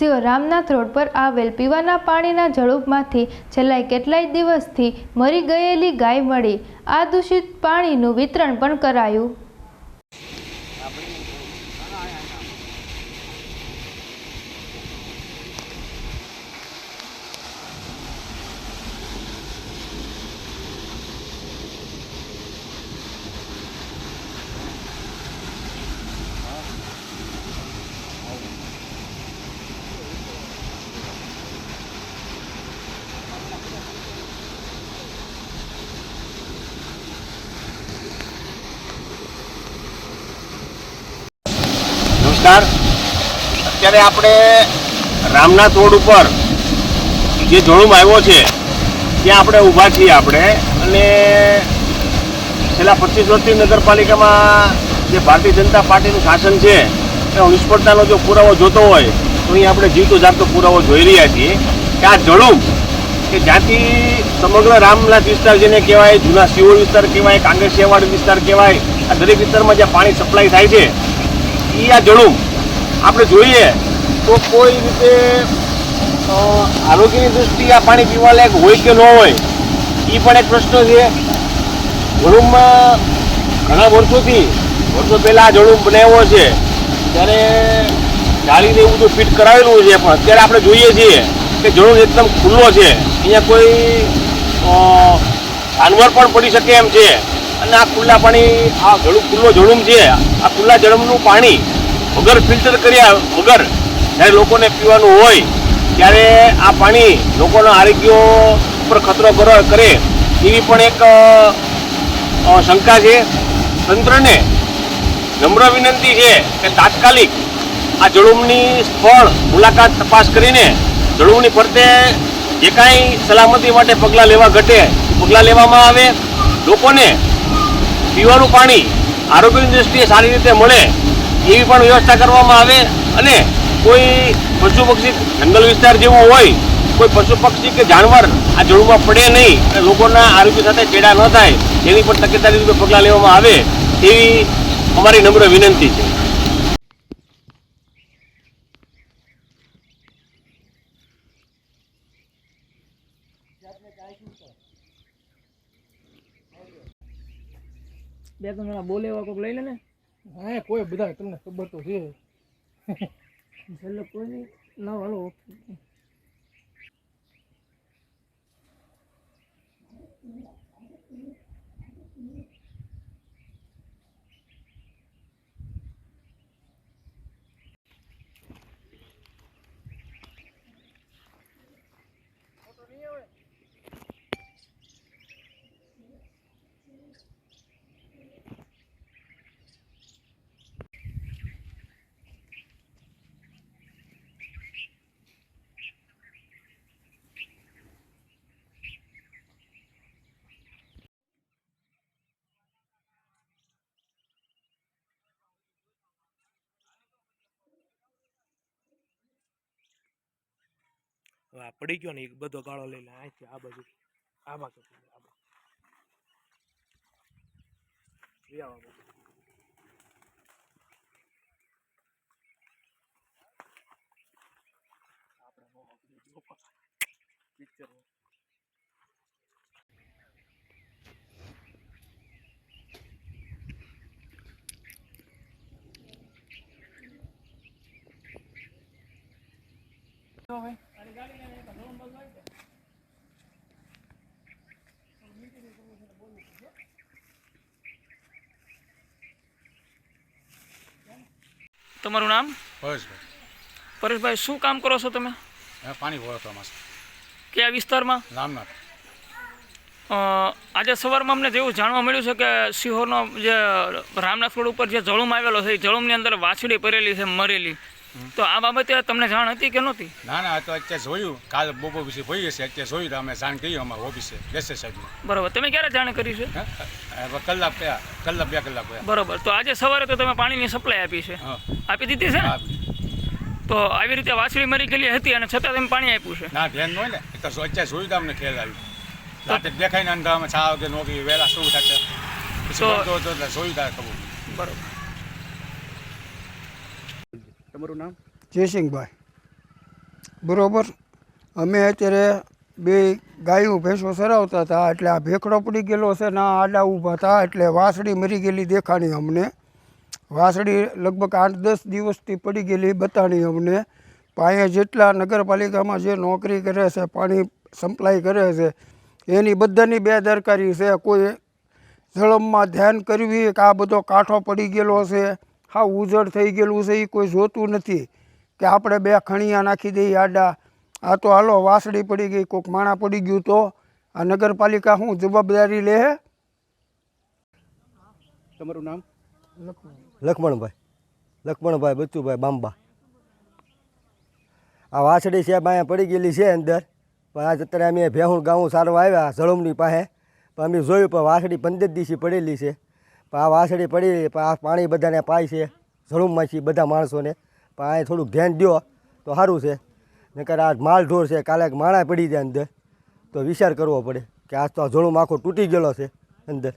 સિંહ Ramnath road પર આવેલ પીવાના પાણીના ઝડપમાંથી છેલ્લા કેટલાય દિવસથી મરી ગયેલી ગાય મળી. આ દૂષિત પાણીનું વિતરણ પણ કરાયું. નમસ્કાર. અત્યારે આપણે રામનાથ રોડ ઉપર જે જોડુમ આવ્યો છે, ત્યાં આપણે ઊભા છીએ આપણે. અને છેલ્લા પચીસ વર્ષથી નગરપાલિકામાં જે ભારતીય જનતા પાર્ટીનું શાસન છે એનો નિષ્ફળતાનો જો પુરાવો જોતો હોય, તો અહીં આપણે જીવતો જાગતો પુરાવો જોઈ રહ્યા છીએ. કે આ જળુમ કે જ્યાંથી સમગ્ર રામનાથ વિસ્તાર જેને કહેવાય, જૂના સિવોલ વિસ્તાર કહેવાય કાંગ્રેસિયાવાડ વિસ્તાર કહેવાય, આ દરેક વિસ્તારમાં જ્યાં પાણી સપ્લાય થાય છે એ આ જણું. આપણે જોઈએ તો કોઈ રીતે આરોગ્યની દૃષ્ટિએ આ પાણી પીવા લાયક હોય કે ન હોય એ પણ એક પ્રશ્ન છે. વડુમમાં ઘણા વર્ષોથી, વર્ષો પહેલાં આ જળું બનાવ્યો છે. ત્યારે જાળીને એવું બધું ફિટ કરાવેલું છે, પણ અત્યારે આપણે જોઈએ છીએ કે જણું એકદમ ખુલ્લો છે. અહીંયા કોઈ જાનવર પણ પડી શકે એમ છે. અને આ ખુલ્લા પાણી, આ જળું, ખુલ્લો જળુમ છે આ ખુલ્લા જળમનું પાણી વગર ફિલ્ટર કર્યા વગર જ્યારે લોકોને પીવાનું હોય, ત્યારે આ પાણી લોકોના આરોગ્ય ઉપર ખતરો કરો- એવી પણ એક શંકા છે. તંત્રને નમ્ર વિનંતી છે કે તાત્કાલિક આ જળુમની સ્થળ મુલાકાત તપાસ કરીને જળુમની ફરતે જે કાંઈ સલામતી માટે પગલાં લેવા ઘટે પગલાં લેવામાં આવે. લોકોને પીવાનું પાણી આરોગ્યની દ્રષ્ટિએ સારી રીતે મળે એવી પણ વ્યવસ્થા કરવામાં આવે અને કોઈ પશુ પક્ષી જંગલ વિસ્તાર જેવો હોય, કોઈ પશુ પક્ષી કે જાનવર આ જળુમાં પડે નહીં અને લોકોના આરોગ્ય સાથે ચેડા ન થાય એની પણ તકેદારી રૂપે પગલાં લેવામાં આવે, એવી અમારી નમ્ર વિનંતી છે. બે ત્રણ જણા બોલે એવા કોઈક લઈ લે ને. હા કોઈ બધા તમને ખબર તો છે. છેલ્લે કોઈ નહીં. ના હાલો હવે આ પડી ગયો ને, એક બધો ગાળો લઈ લે અહીંથી આ બાજુ આ બાજુ આ બાજુ તમારું નામ? પરેશભાઈ. પરેશભાઈ શું કામ કરો છો તમે? પાણી ભરવામાં છે કયા વિસ્તારમાં? રામનાથ. અ, આજે સવારમાં અમને જેવું જાણવા મળ્યું છે કે સિહોરનો જે રામનાથ રોડ ઉપર જે જળુમ આવેલો છે એ જળુમની અંદર વાછડી ભરેલી છે મરેલી. તો આ બાબતે તમને જાણ હતી કે નહોતી? ના ના તો અત્યારે જોયું. કાલ બપોર પછી ભઈ હશે અત્યારે જોયું તો અમે જાણ કરી અમારા ઓફિસે બેસે સાહેબને. બરોબર. તમે ક્યારે જાણ કરી છે? કલાક થયા કલાક બે કલાક થયા. બરોબર. તો આજે સવારે તો તમે પાણીની સપ્લાય આપી છે. આપી દીધી છે તો આવી રીતે વાછડી મરી ગયેલી હતી અને છતાં તમે પાણી આપ્યું છે? ના ધ્યાન ન હોય ને. તો અત્યારે જોયું તો અમને ખ્યાલ આવ્યું. રાતે દેખાય ને અંધારામાં છા વાગે નોકરી વહેલા શું થશે? જોયું તારે ખબર. બરોબર. તમારું નામ? જયસિંહભાઈ બરોબર. અમે અત્યારે બે ગાયું ભેંસો સરાવતા હતા, એટલે આ ભેખડો પડી ગયેલો છે ને આડા ઊભા હતા, એટલે વાસળી મરી ગયેલી દેખાણી અમને. વાસળી લગભગ આઠ દસ દિવસથી પડી ગયેલી બતાણી અમને. પણ જેટલા નગરપાલિકામાં જે નોકરી કરે છે, પાણી સપ્લાય કરે છે, એની બધાની બેદરકારી છે. કોઈ જળમમાં ધ્યાન કરવી, કે આ બધો કાંઠો પડી ગયેલો છે હા ઉજળ થઈ ગયેલું છે એ કોઈ જોતું નથી કે આપણે બે ખણિયા નાખી દઈએ આડા. આ તો હાલો વાસળી પડી ગઈ કોઈક માણા પડી ગયું તો. આ નગરપાલિકા શું જવાબદારી લે તમારું નામ? લખમણભાઈ. લખમણભાઈ બચ્ચુભાઈ બાંબા. આ વાસળી છે અહીંયા પડી ગયેલી છે અંદર. પણ આજ અત્યારે અમે ભેહું ગાઉં સારવા આવ્યા ઝળમની પાસે. પણ અમે જોયું પણ વાસળી પંદર દિવસે પડેલી છે. પણ આ વાસળી પડી પણ આ પાણી બધાને પાય છે ઝળુમમાંથી બધા માણસોને. પણ આ થોડુંક ધ્યાન દો તો સારું છે. નકર આ માલ ઢોર છે, કાલે માણા પડી જાય અંદર. તો વિચાર કરવો પડે કે આજ તો આ ઝોળું આખો તૂટી ગયેલો છે અંદર.